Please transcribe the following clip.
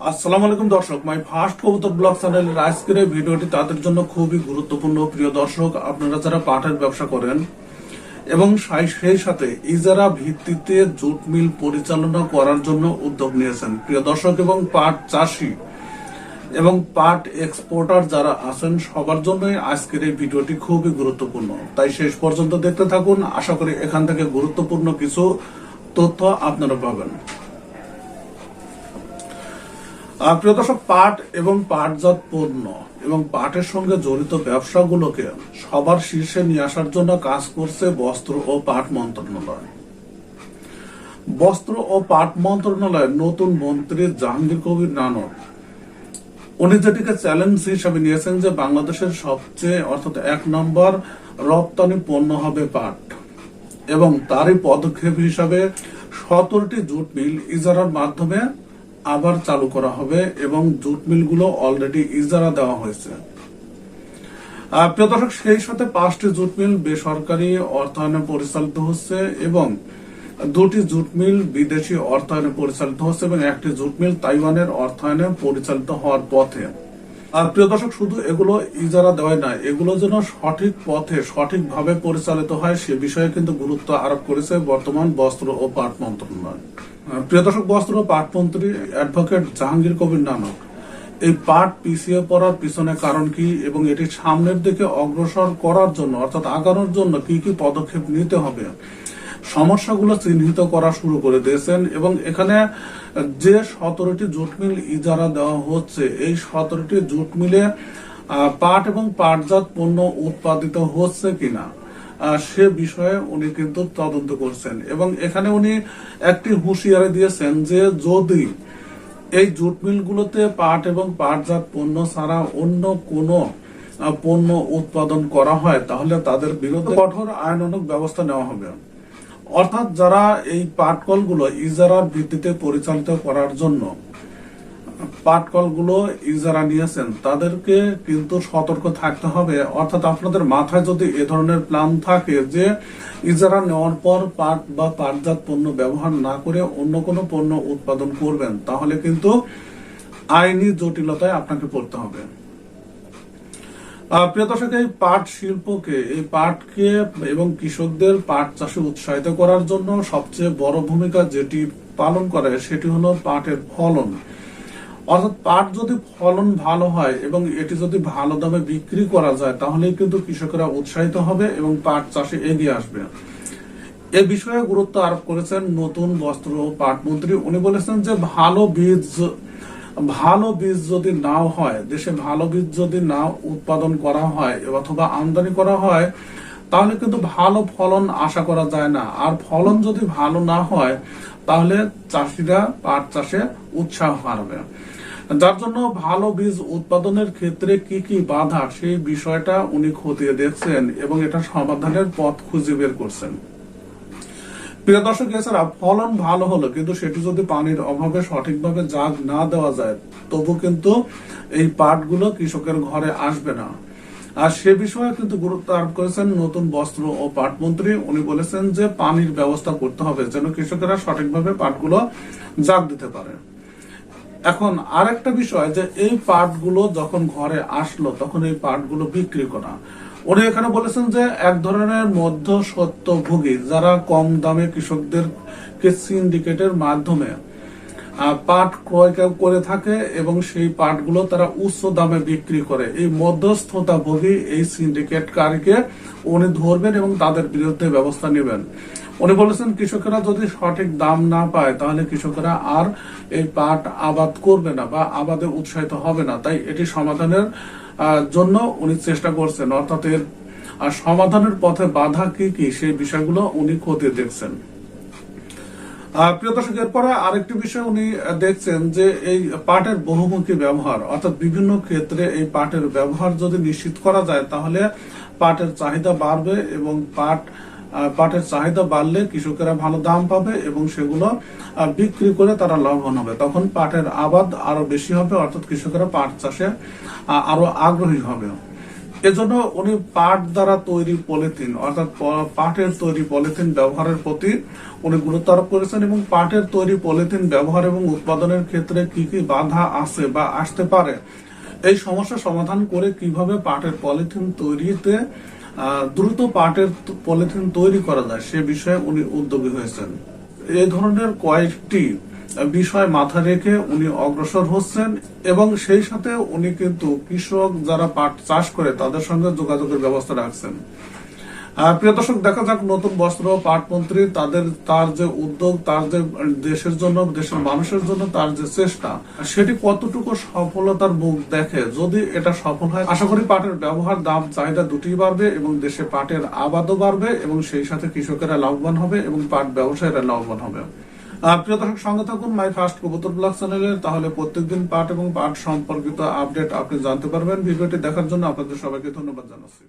আসসালামু আলাইকুম দর্শক, মাই ফার্স্ট কবুতর ব্লগ চ্যানেলের আজকের এই ভিডিওটি তাদের জন্য খুবই গুরুত্বপূর্ণ। প্রিয় দর্শক, আপনারা যারা পাটের ব্যবসা করেন এবং সেই সাথে ইজারা ভিত্তিতে জুট মিল পরিচালনা করার জন্য উদ্যোগ নিয়েছেন। প্রিয় দর্শক এবং পাট চাষি এবং পাট এক্সপোর্টার যারা আছেন, সবার জন্যই আজকের এই ভিডিওটি খুবই গুরুত্বপূর্ণ। তাই শেষ পর্যন্ত দেখতে থাকুন। আশা করি এখান থেকে গুরুত্বপূর্ণ কিছু তথ্য আপনারা পাবেন। প্রিয় দর্শক, পাট এবং পাটজাত পণ্য এবং পাটের সঙ্গে জড়িত ব্যবসাগুলোকে সবার শীর্ষে নিয়ে আসার জন্য কাজ করছে বস্ত্র ও পাট মন্ত্রণালয়। বস্ত্র ও পাট মন্ত্রণালয়ের নতুন মন্ত্রী জাহাঙ্গীর কবির নানক, উনি যেটিকে চ্যালেঞ্জ হিসেবে নিয়েছেন যে বাংলাদেশের সবচেয়ে, অর্থাৎ এক নম্বর রপ্তানি পণ্য হবে পাট এবং তারই পদক্ষেপ হিসাবে সতেরোটি জুট মিল ইজারার মাধ্যমে আবার চালু করা হবে এবং জুট মিলগুলো অলরেডি ইজারা দেওয়া হয়েছে। প্রিয় সেই সাথে পাঁচটি জুট মিল বেসরকারি অর্থায়নে পরিচালিত হচ্ছে এবং দুটি জুট মিল বিদেশি অর্থায়নে পরিচালিত হচ্ছে এবং একটি জুট মিল তাইওয়ানের অর্থায়নে পরিচালিত হওয়ার পথে। আর প্রিয় দর্শক, শুধু এগুলো ইজারা দেওয়াই না এগুলো যেন সঠিক পথে সঠিকভাবে পরিচালিত হয় সে বিষয়ে কিন্তু গুরুত্ব আরোপ করেছে বর্তমান বস্ত্র ও পাট মন্ত্রণালয়। প্রিয় দর্শক, বস্ত্র ও পাট মন্ত্রী অ্যাডভোকেট জাহাঙ্গীর কবির নানক, এই পাট পিছিয়ে পড়ার পিছনে কারণ কি এবং এটি সামনের দিকে অগ্রসর করার জন্য, অর্থাৎ আগানোর জন্য কি কি পদক্ষেপ নিতে হবে? সমস্যাগুলো চিহ্নিত করা শুরু করে দিয়েছেন এবং এখানে যে সতেরোটি জুট মিল ইজারা দেওয়া হচ্ছে, এই সতেরোটি জুট মিলে পাট এবং পাটজাত পণ্য উৎপাদিত হচ্ছে কিনা? সে বিষয়ে উনি কিন্তু তদন্ত করছেন। এবং এখানে উনি একটি হুঁশিয়ারি দিয়েছেন যে যদি এই জুট মিলগুলোতে পাট এবং পাটজাত পণ্য ছাড়া অন্য কোনো পণ্য উৎপাদন করা হয়, তাহলে তাদের বিরুদ্ধে কঠোর আইনানুগ ব্যবস্থা নেওয়া হবে। অর্থাৎ যারা এই পাটকলগুলো ইজারার ভিত্তিতে পরিচালিত করার জন্য পাটকলগুলো ইজারা নিয়েছেন, তাদেরকে কিন্তু সতর্ক থাকতে হবে। অর্থাৎ আপনাদের মাথায় যদি এ ধরনের প্ল্যান থাকে যে ইজারা নেওয়ার পর পাট বা পাটজাত পণ্য ব্যবহার না করে অন্য কোনো পণ্য উৎপাদন করবেন, তাহলে কিন্তু আইনি জটিলতায় আপনাকে পড়তে হবে। প্রিয় দর্শক, এই পাট শিল্পকে, এই পাটকে এবং কৃষকদের পাট চাষে উৎসাহিত করার জন্য সবচেয়ে বড় ভূমিকা যেটি পালন করে সেটি হলো পাটের ফলন। অর্থাৎ পাট যদি ফলন ভালো হয় এবং এটি যদি ভালো দামে বিক্রি করা যায়, তাহলেই কিন্তু কৃষকেরা উৎসাহিত হবে এবং পাট চাষে এগিয়ে আসবে। এ বিষয়ে গুরুত্ব আরোপ করেছেন নতুন বস্ত্র পাট মন্ত্রী। উনি বলেছেন যে, ভালো বীজ ভালো বীজ যদি নাও হয়, দেশে ভালো বীজ যদি না উৎপাদন করা হয় অথবা আমদানি করা হয়, তাহলে কিন্তু ভালো ফলন আশা করা যায় না। আর ফলন যদি ভালো না হয়, তাহলে চাষিরা পাট চাষে উৎসাহ হারবে। যার জন্য ভালো বীজ উৎপাদনের ক্ষেত্রে কি কি বাধা, সেই বিষয়টা উনি খতিয়ে দেখছেন এবং এটা সমাধানের পথ খুঁজে বের করছেন। প্রিয় দর্শক, এছাড়া ফলন ভালো হলো, কিন্তু সেটি যদি পানির অভাবে সঠিকভাবে জাগ না দেওয়া যায়, তবু কিন্তু এই পাটগুলো কৃষকের ঘরে আসবে না। আর সে বিষয়ে কিন্তু গুরুত্ব আরোপ করেছেন নতুন বস্ত্র ও পাট মন্ত্রী। উনি বলেছেন যে পানির ব্যবস্থা করতে হবে, যেন কৃষকেরা সঠিকভাবে পাটগুলো জাগ দিতে পারে। এখন আর একটা বিষয় যে এই পাটগুলো যখন ঘরে আসলো, তখন এই পাটগুলো বিক্রি করা। উনি এখানে বলেছেন যে এক ধরনের মধ্য সত্যভোগী যারা কম দামে কৃষকদেরকে সিন্ডিকেটের মাধ্যমে পাট ক্রয় করে থাকে এবং সেই পাটগুলো তারা উচ্চ দামে বিক্রি করে। এই মধ্যস্থতাভোগী এই সিন্ডিকেটকারীকে উনি ধরবেন এবং তাদের বিরুদ্ধে ব্যবস্থা নেবেন। উনি বলেছেন কৃষকেরা যদি সঠিক দাম না পায় তাহলে কৃষকেরা আর এই পাট আবাদ করবে না বা আবাদে উৎসাহিত হবে না। তাই এটি সমাধানের জন্য উনি চেষ্টা করছেন। অর্থাৎ এর আহ, সমাধানের পথে বাধা কি কি সেই বিষয়গুলো উনি খতিয়ে দেখছেন। প্রিয় দর্শক এরপরে আরেকটি বিষয় উনি দেখছেন যে এই পাটের বহুমুখী ব্যবহার অর্থাৎ বিভিন্ন ক্ষেত্রে এই পাটের ব্যবহার যদি নিশ্চিত করা যায় তাহলে পাটের চাহিদা বাড়বে এবং পাট পাটের চাহিদা বাড়লে কৃষকেরা ভালো দাম পাবে এবং সেগুলো বিক্রি করে তারা লাভবান হবে। তখন পাটের আবাদ আরও বেশি হবে, অর্থাৎ কৃষকেরা পাট চাষে আরও আগ্রহী হবে। এজন্য উনি পাট দ্বারা তৈরি পলিথিন, অর্থাৎ পাটের তৈরি পলিথিন ব্যবহারের প্রতি উনি গুরুত্ব আরোপ করেছেন এবং পাটের তৈরি পলিথিন ব্যবহার এবং উৎপাদনের ক্ষেত্রে কি কি বাধা আছে বা আসতে পারে, এই সমস্যা সমাধান করে কীভাবে পাটের পলিথিন তৈরিতে দ্রুত পাটের পলিথিন তৈরি করা যায়, সে বিষয়ে উনি উদ্যোগী হয়েছেন। এ ধরনের কয়েকটি বিষয় মাথা রেখে উনি অগ্রসর হচ্ছেন এবং সেই সাথে উনি কিন্তু কৃষক যারা পাট চাষ করে তাদের সঙ্গে যোগাযোগের ব্যবস্থা রাখছেন। প্রিয় দর্শক, দেখা যাক নতুন বস্ত্র ও পাট মন্ত্রী তাদের, তার যে উদ্যোগ, তার যে দেশের জন্য, দেশের মানুষের জন্য তার যে চেষ্টা, সেটি কতটুকু সফলতার মুখ দেখে যদি এটা সফল হয়, আশা করি পাটের ব্যবহার, দাম, চাহিদা দুটি বাড়বে এবং দেশে পাটের আবাদও বাড়বে এবং সেই সাথে কৃষকেরা লাভবান হবে এবং পাট ব্যবসায়ীরা লাভবান হবে। প্রিয় দর্শক, সঙ্গে থাকুন মাই ফার্স্ট কবুতর ব্লগ চ্যানেলে, তাহলে প্রত্যেকদিন পাট এবং পাট সম্পর্কিত আপডেট আপনি জানতে পারবেন। ভিডিওটি দেখার জন্য আপনাদের সবাইকে ধন্যবাদ জানাচ্ছি।